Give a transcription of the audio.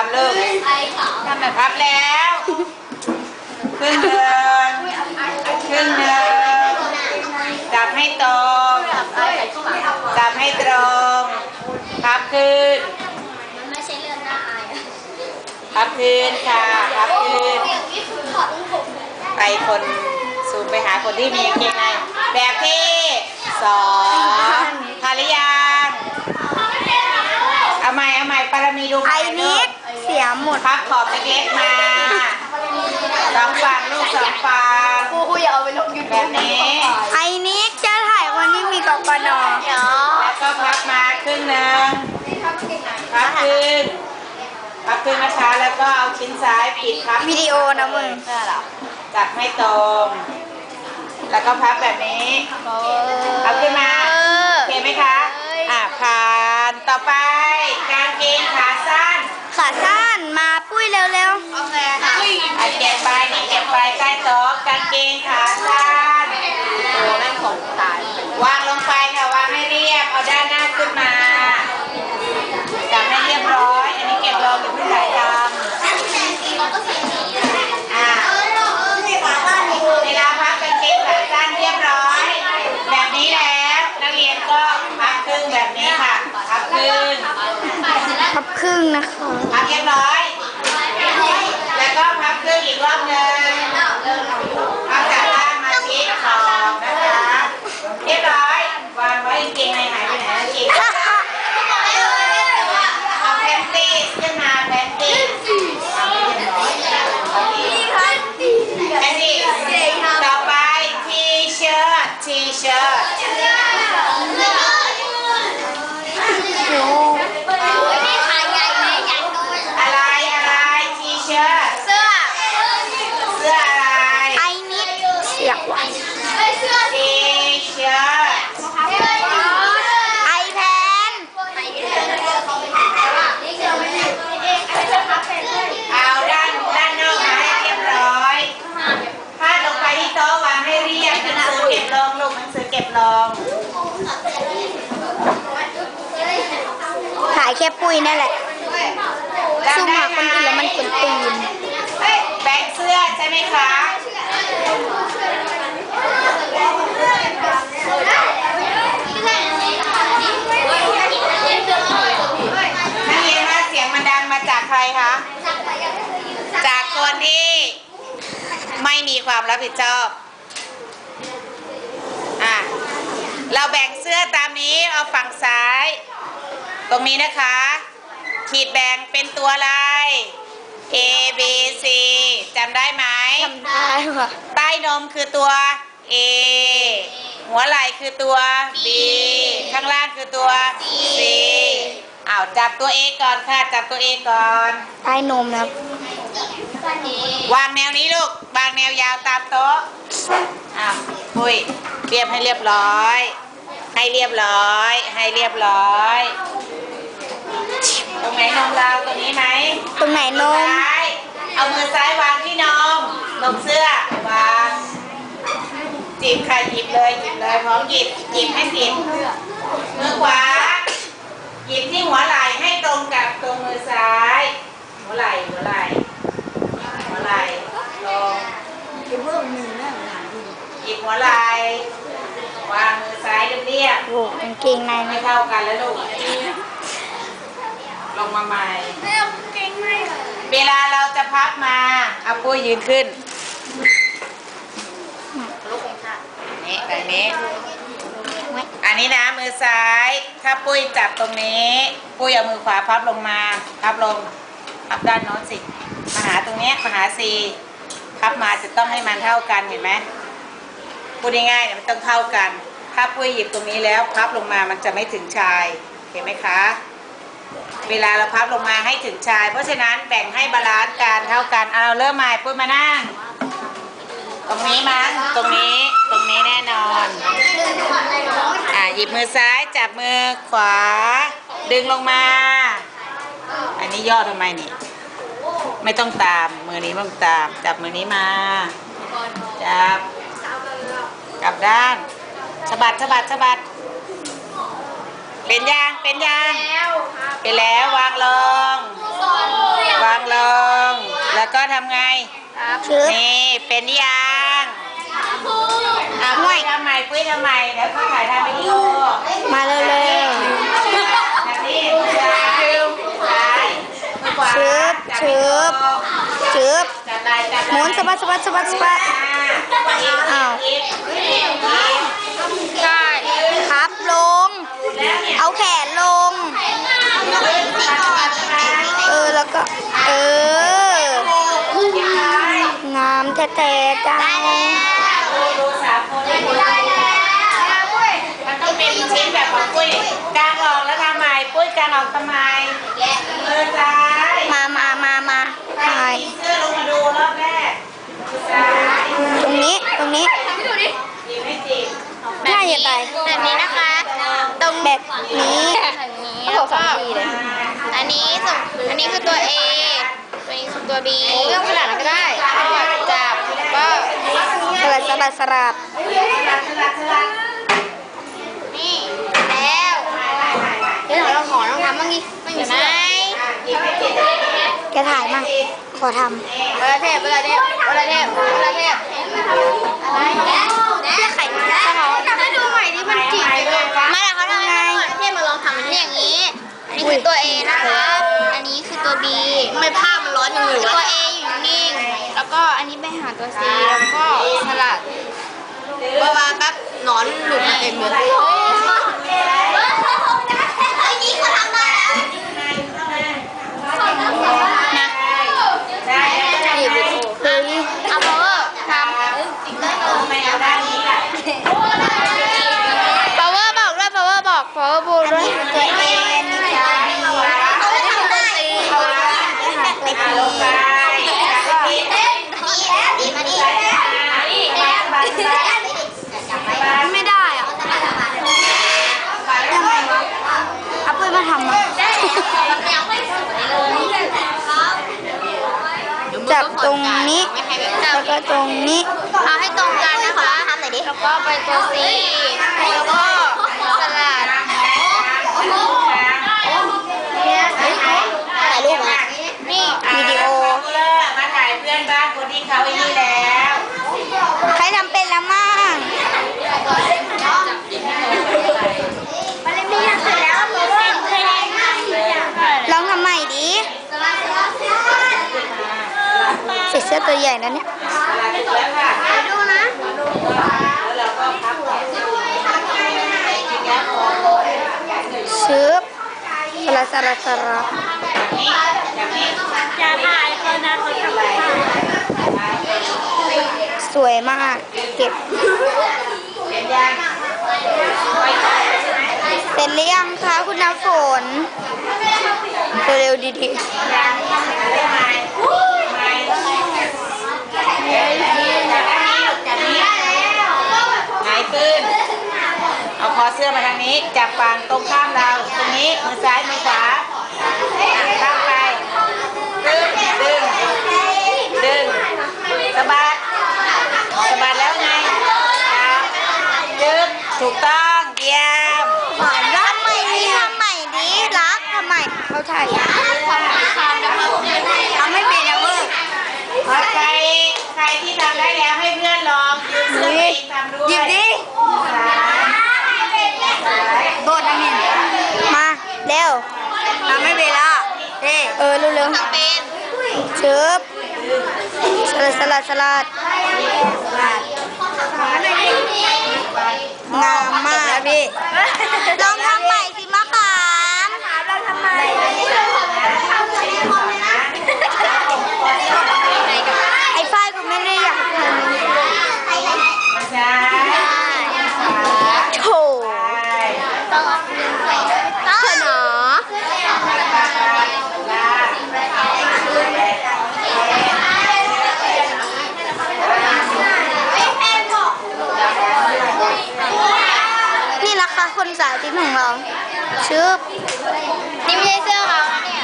พับลูกทำแบบพับแล้วครึ่งเดินครึ่งเดินจับให้ตรงจับให้ตรงพับขึ้นไม่ใช่เรื่องน่าอายอะพับขึ้นค่ะพับขึ้นถอดผมไปคนซูมไปหาคนที่มีกางเกงในแบบที่สองทาหรือยังเอาใหม่เอาใหม่ปารมีดูใหไอม่นิลูด กเสียหมดพับขอบเล็กๆมาสองฝั่งลูกสองฝั่งครูครูอย่าเอาไปลงยูแบทูบบนี้ ไอนิดจะถ่ายคนที่มีกกนเนาะแล้วก็พับมาครึ่งหนึ่งพับขึ้นพับขึ้นนะคะแล้วก็เอาชิ้นซ้ายปิดพับวิดีโอนะมึงจับให้ตรง แล้วก็พับแบบนี้เอาขึ้นมาเออโอเคไหมคะ อะผ่านต่อไปกางเกงขาสั้น ขาสั้นมาปุ้ยเร็ว โอเคค่ะอะเก็บ ไปนี่เก็บไปใต้โต๊ะกางเกงขาสั้นโอ้นั่นของสายวางลงไปค่ะวางให้เรียบ เอาด้านหน้าขึ้นมาจับให้เรียบร้อย อันนี้เก็บรองอยู่ที่สายดำอะเวลาพับกางเกงขาสั้นเรียบร้อย แบบนี้แล้วนักเรียนก็พับครึ่งแบบนี้ค่ะ พับครึ่ง ๆพับครึ่งนะคะ พับเรียบร้อย แล้วก็พับครึ่งอีกรอบหนึ่งพับจากล่างมาชิดขอบนะคะ เรียบร้อย วางไว้กางเกงในหายไปไหนแล้วเกงเอาแพนตี้ขึ้นมาแพนตี้เอาไปเรียบร้อยแพนตี้ต่อไปทีเชิ้ตทีเชิ้ตอะไรอะไรทีเชิ้ตเสื้ออะไร ไอนิดเสียกว่า ทีเชิ้ต ไอแพน เอาด้านด้านนอกมาให้เรียบร้อยพาดลงไปที่โต๊ะวางให้เรียบหนังสือเก็บลงลูกหนังสือเก็บลง ถ่า ยแค่ปุ้ยนั่นแหละซูมหาคนอื่นแล้วมันกวนตีนเฮ้ยแบ่งเสื้อใช่ไหมคะนักเรียนว่าเสียงมันดังมาจากใครคะ จากคนที่ ไม่มีความรับผิดชอบ อะ เราแบ่งเสื้อตามนี้เอาฝั่งซ้าย ตรงนี้นะคะ ขีดแบ่งเป็นตัวอะไร A B C จำได้ไหมทำได้ว่ะ ใต้นมคือตัว A หัวไหล่คือตัว B ข้างล่างคือตัว C อ้าวจับตัว A ก่อนค่ะ จับตัว A ก่อน ใต้นมนะครับวางแนวนี้ลูก วางแนวยาวตามโต๊ะ อ้าวปุ้ยเรียบให้เรียบร้อย ให้เรียบร้อย ให้เรียบร้อย ตรงไหนนมเราตรงนี้ไหมตรงไหนนมซ้ายเอามือซ้ายวางที่นมนมเสื้อวางจิบค่ะหยิบเลยหยิบเลยพร้อมหยิบหยิบให้ติดมือขวาหยิบที่หัวไหล่ให้ตรงกับตรงมือซ้าย หัวไหล่หัวไหล่หัวไหล่ตรงหยิบหัวไหล่วางมือซ้ายเรียบ โอ้ กางเกงในๆไม่นะเท่ากันแล้วลูกลงมาใหม่เวลาเราจะพับมาเอาปุ้ยยืนขึ้นนี่แบบนี้ อันนี้นะมือซ้าย ถ้าปุ้ยจับตรงนี้ ปุ้ยเอามือขวาพับลงมา พับลงพับด้านโน้นสิมาหาตรงเนี้ยมาหาซีพับมาจะต้องให้มันเท่ากันเห็นไหมพูดง่ายๆเนี่ยมันต้องเท่ากัน ถ้าปุ้ยหยิบตรงนี้แล้วพับลงมามันจะไม่ถึงชาย เห็นไหมคะ เวลาเราพับลงมาให้ถึงชาย เพราะฉะนั้นแบ่งให้บาลานซ์กันเท่ากันเอาเริ่มใหม่ปุ้ยมานั่ง ตรงนี้มั้งตรงนี้ตรงนี้แน่นอน อ่าหยิบมือซ้ายจับมือขวา ดึงลงมา อันนี้ย่อทำไมนี่ไม่ต้องตาม มือนี้ไม่ต้องตาม จับมือนี้มา จับกลับด้าน สะบัดสะบัดสะบัด เป็นยาง เป็นยางเป็นแล้ววางลง สอนำไงชึบนี่ เป็นยังอะปุ้ยทำใหม่ปุ้ยทำใหม่เดี๋ยวเขาถ่ายทำวิดีโอมาเร็ว แบบนี้มือซ้ายซ้ายมือขวาจับวิดีโอ ๆชึบจับลายจับ หมุนสะบัดสะบัดสะบัดสะบัดอ้าวอีกอีกอีกใช่ครับลงแล้วเนี่ยเอาแขนลง เออแล้วก็ เอองามแท้ๆจังดูดูสามคนเลยมันต้องเป็นชิ้นแบบของปุ้ยกางออกแล้วทำใหม่ปุ้ยกางออกทำไมมือซ้ายมามามามา ใคร ถ่าย มีเสื้อลงมาดูรอบแรกมือซ้าย ต รงนี้ตรงนี้จีบไม่จีบน่าจะตายแบบนี้นะคะ ตรงแบบนี้แบบนี้แล้วก็อันนี้ส่งอันนี้คือตัว A ตัวนี้คือตัว B เรื่องขนาดนั้นก็ได้ก็จับก็สลัดสลัดสลัดสลัดสลัดสลัดนี่แล้วเดี๋ยวเราขอลองทำบ้างดิไม่มีไหมอะจีบไม่จีบแกถ่ายมั่ง ขอทเวลาเทพเวลาเทพเวลาเทพเวลาเทพอะไรเนี่ยไข่สมองทำให้ดูใหม่ดิมันจีบไปด้วยกันไม่ละเขาทำไงเทพมาลองทำมันอย่างนี้ อันนี้คือตัว A นะคะ อันนี้คือตัว B ไม่ภาพมันร้อนจังเลยตัว A อยู่นิ่ง แล้วก็อันนี้ไปหาตัว C แล้วก็สลัดประมาณแป๊บหนอนหลุดมาเต็มเลย นี่เขาทำได้แล้ว นะ ได้ได้ นี่ ได้ วิดีโอเฮ้ยเอา power ทำ ไม่เอาด้านนี้ล่ะ power บอกด้วย power บอก power บอกด้วยำตัวเองเขาทำได้ ไปลงไปจับไปที ดีมาดี สบายสบายสบาย ไม่ได้อะทำไมวะเอาปุ้ยมาทำอะจับ ตรงนี้ แล้วก็ตรงนี้ เอาให้ตรงกันนะคะทำหน่อยดิแล้วก็ไปตัว C แล้วก็สลัด ถ่ายรูปอะ นี่ วิดีโอ มาถ่ายเพื่อนบ้านคนที่เขาไอ้นี่แล้ว ใครทำเป็นแล้วมั่งลองทำใหม่ดิ ใส่เสื้อตัวใหญ่นะเนี่ยแล้วค่ะดูนะแล้วเราก็พับก่อนชึบสลัดสลัดสลัดนี่อย่างนี้อย่าถ่ายเขานะเขาทำอะไรสวยมาก เก็บเป็นยังไว้ก่อนใช่ไหมเสร็จหรือยังคะคุณน้ำฝน เร็วๆดียังได้ไหมไม่เฮ้ยจากนี้จากนี้หงายขึ้น เอาคอเสื้อมาทางนี้ จับฝั่งตรงข้ามเรา ตรงนี้ มือซ้าย มือขวาอะข้ามไป ดึง ดึง ดึง สะบัด สะบัดแล้วไงจับดึง ถูกต้อง เยี่ยม ๆทำใหม่ดิทำใหม่ดิรักทำใหม่เขาถ่ายทำไม่เป็นนะเว้ย ใคร ใครที่ทำได้แล้วให้เพื่อนลองยืมเสื้อตัวเองทำด้วย หยิบดิ โดดนะมินมา เร็วทำไม่เป็นละ เอเออเร็วทำเป็นๆชึบสลัดสลัดสลัดงามมากพี่ลองทำใหม่สิมะขามลองทำใหม่ คนสายทิมของเราชื่อนี่ไม่ใช่เสื้อเราเนี่ย